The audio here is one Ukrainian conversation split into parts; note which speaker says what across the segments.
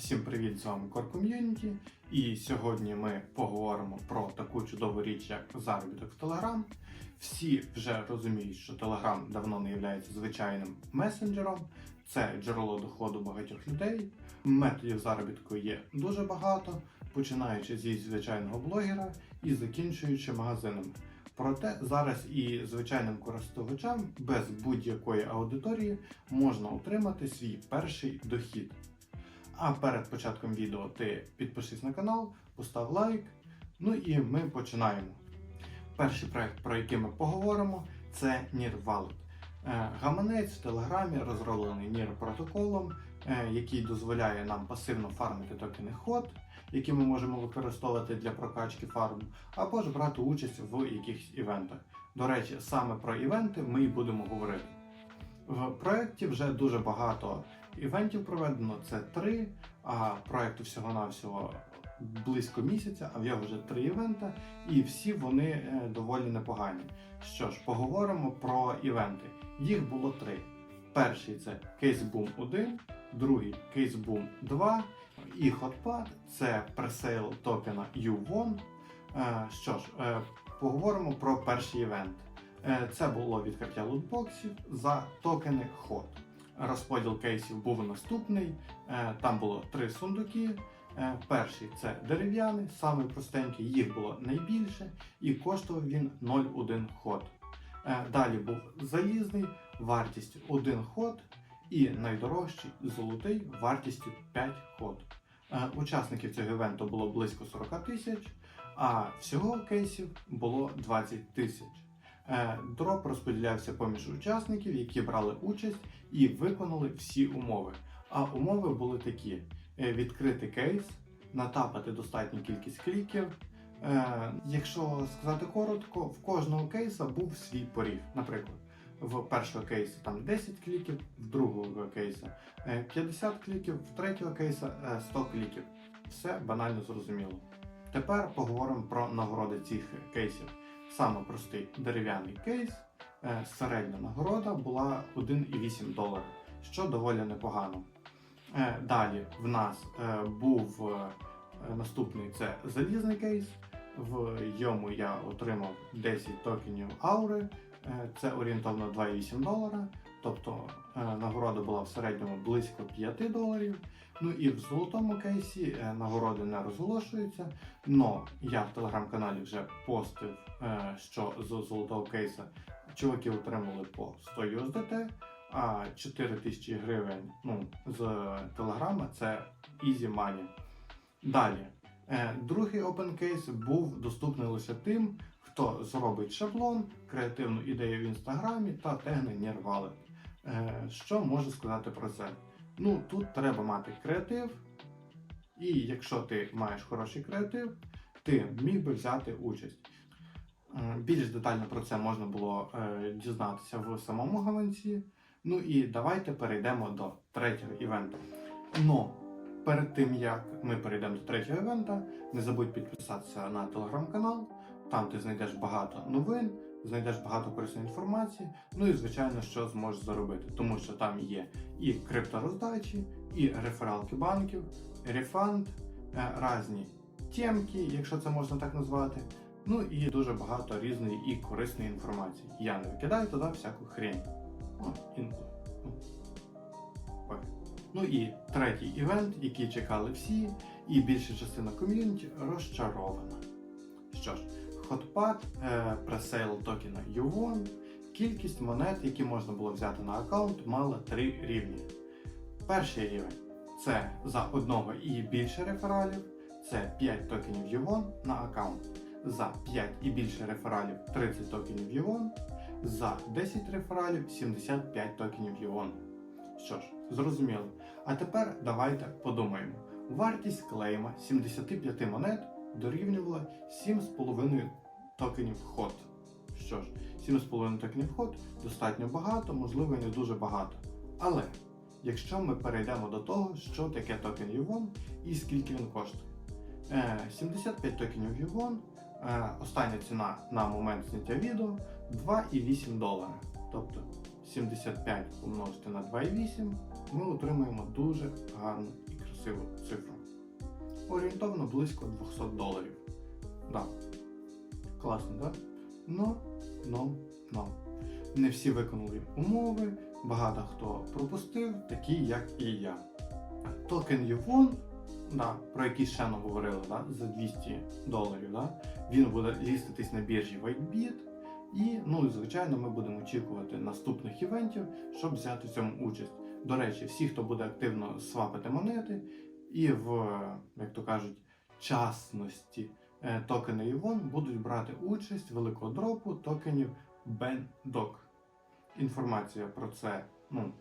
Speaker 1: Всім привіт! З вами Community. І сьогодні ми поговоримо про таку чудову річ, як заробіток в Telegram. Всі вже розуміють, що Telegram давно не є звичайним месенджером, це джерело доходу багатьох людей. Методів заробітку є дуже багато, починаючи зі звичайного блогера і закінчуючи магазинами. Проте зараз і звичайним користувачам без будь-якої аудиторії можна отримати свій перший дохід. А перед початком відео ти підпишись на канал, постав лайк. Ну і ми починаємо. Перший проект, про який ми поговоримо, це NIR Wallet. Е, Гаманець в Телеграмі розроблений NIR протоколом, е, який дозволяє нам пасивно фармити токени HOT, які ми можемо використовувати для прокачки фарму, або ж брати участь в якихось івентах. До речі, саме про івенти ми і будемо говорити. В проєкті вже дуже багато івентів проведено, це три, а проєкту всього-навсього близько місяця, а в його вже три івента, і всі вони е, доволі непогані. Що ж, поговоримо про івенти. Їх було три. Перший це Case Boom 1, другий Case Boom 2 і Hotpad це пресейл токена U1. Е, Що ж, е, поговоримо про перший івент. Це було відкриття лутбоксів за токени HOT. Розподіл кейсів був наступний. Е, Там було три сундуки. Е, Перший це дерев'яний, самий простенький, їх було найбільше, і коштував він 0,1 ход. Е, Далі був залізний, вартість 1 ход, і найдорожчий золотий вартістю 5 ход. Учасників цього івенту було близько 40 тисяч, а всього кейсів було 20 тисяч. Е, Дроп розподілявся поміж учасників, які брали участь і виконали всі умови. А умови були такі: Е, відкрити кейс, натапати достатню кількість кліків. Е, Якщо сказати коротко, в кожного кейса був свій поріг. Наприклад, в першого кейсу там 10 кліків, в другого кейса е, 50 кліків, в третього кейса е, 100 кліків. Все банально зрозуміло. Тепер поговоримо про нагороди цих кейсів. Саме простий дерев'яний кейс, е, середня нагорода була 1,8 долара, що доволі непогано. Е, Далі в нас е, був наступний це залізний кейс. В йому я отримав 10 токенів аури. Це орієнтовно 2,8 долара. Тобто е, нагорода була в середньому близько 5 доларів. Ну і в золотому кейсі е, нагороди не розголошуються. Но я в телеграм-каналі вже постив, е, що з золотого кейса чуваки отримали по 100 USDT, а 4 тисячі гривень ну, з телеграма це easy money. Далі. Другий open case був доступний лише тим, хто зробить шаблон, креативну ідею в інстаграмі та тегне Nirvalet. Е, Що можу сказати про це? Ну, тут треба мати креатив, і якщо ти маєш хороший креатив, ти міг би взяти участь. Е, Більш детально про це можна було е, дізнатися в самому гаманці. Ну і давайте перейдемо до третього івенту. Но перед тим як ми перейдемо до третього івента, не забудь підписатися на телеграм-канал. Там ти знайдеш багато новин, знайдеш багато корисної інформації. Ну і звичайно, що зможеш заробити, тому що там є і криптороздачі, і рефералки банків, рефанд, е, різні темки, якщо це можна так назвати. Ну і дуже багато різної і корисної інформації. Я не викидаю туди всяку хрень. Ну. Ну і третій івент, який чекали всі, і більша частина ком'юніті розчарована. Хотпад, е, пресейл токена U1, кількість монет, які можна було взяти на аккаунт, мала три рівні. Перший рівень це за одного і більше рефералів, це 5 токенів U1 на аккаунт. За 5 і більше рефералів 30 токенів U1, за 10 рефералів 75 токенів U1. Що ж, зрозуміло. А тепер давайте подумаємо. Вартість клейма 75 монет дорівнювала 7,5 токенів ход. Що ж, 7,5 токенів ход достатньо багато, можливо, не дуже багато. Але якщо ми перейдемо до того, що таке токен U1 і скільки він коштує. Е, 75 токенів U1, е, остання ціна на момент зняття відео 2,8 долара. Тобто 75 помножити на 2,8 ми отримуємо дуже гарну і красиву цифру. Орієнтовно близько 200 доларів. Да. Класно, так? Ну, ну, ну. Не всі виконали умови, багато хто пропустив, такі як і я. Токен Ювон, да, про який ще не говорили, да, за 200 доларів, да, він буде ліститись на біржі WhiteBit. І, ну, звичайно, ми будемо очікувати наступних івентів, щоб взяти в цьому участь. До речі, всі, хто буде активно свапити монети, і в, як то кажуть, частності е, токени Івон будуть брати участь в великого дропу токенів BenDoc. Інформація про це, ну,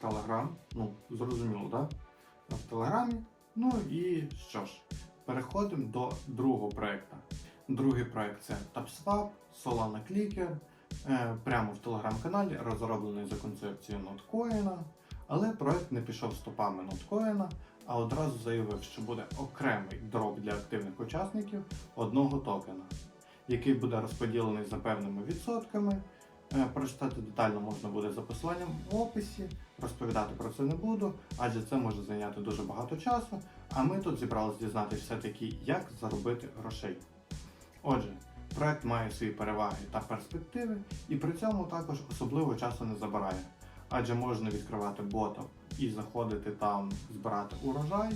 Speaker 1: Телеграм, ну, зрозуміло, да? В Телеграмі. Ну і що ж, переходимо до другого проекту. Другий проект це TapSwap, Solana Clicker, е, прямо в телеграм-каналі, розроблений за концепцією ноткоїна. Але проект не пішов стопами ноткоїна, а одразу заявив, що буде окремий дроп для активних учасників одного токена, який буде розподілений за певними відсотками. Е, Прочитати детально можна буде за посиланням в описі. Розповідати про це не буду, адже це може зайняти дуже багато часу. А ми тут зібралися дізнатися все-таки, як заробити грошей. Отже, проект має свої переваги та перспективи, і при цьому також особливо часу не забирає. Адже можна відкривати бота і заходити там збирати урожай.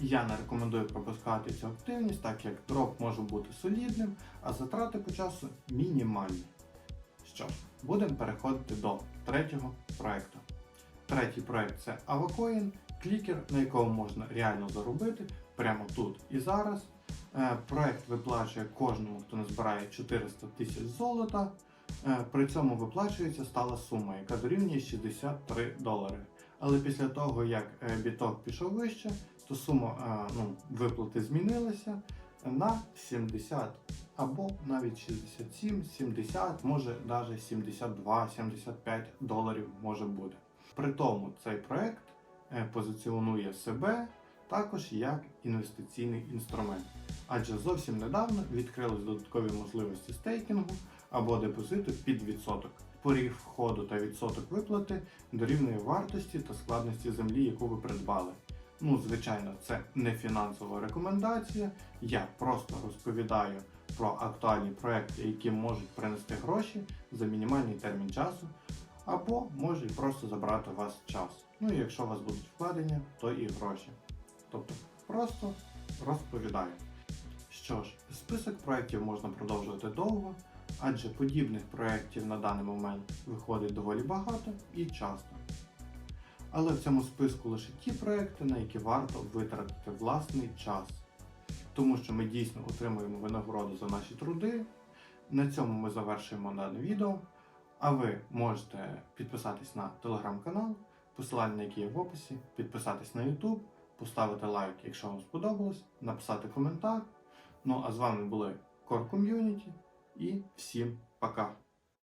Speaker 1: Я не рекомендую пропускати цю активність, так як дроп може бути солідним, а затрати по часу мінімальні. Що ж, будемо переходити до третього проекту. Третій проект це Avacoin, клікер, на якому можна реально заробити прямо тут і зараз. Е, Проект виплачує кожному, хто назбирає 400 тисяч золота. Е, При цьому виплачується стала сума, яка дорівнює 63 долари. Але після того, як е, біток пішов вище, то сума е, ну, виплати змінилася на 70 або навіть 67, 70, може навіть 72, 75 доларів може бути. При тому цей проект позиціонує себе також як інвестиційний інструмент, адже зовсім недавно відкрились додаткові можливості стейкінгу або депозиту під відсоток. Поріг входу та відсоток виплати дорівнює вартості та складності землі, яку ви придбали. Ну, звичайно, це не фінансова рекомендація. Я просто розповідаю про актуальні проекти, які можуть принести гроші за мінімальний термін часу, або можуть просто забрати у вас час. Ну і якщо у вас будуть вкладення, то і гроші. Тобто просто розповідаю. Що ж, список проєктів можна продовжувати довго, адже подібних проєктів на даний момент виходить доволі багато і часто. Але в цьому списку лише ті проекти, на які варто витратити власний час. Тому що ми дійсно отримуємо винагороду за наші труди. На цьому ми завершуємо дане відео. А ви можете підписатись на телеграм-канал, посилання на який є в описі, підписатись на YouTube, поставити лайк, якщо вам сподобалось, написати коментар. Ну а з вами були Core Community і всім пока!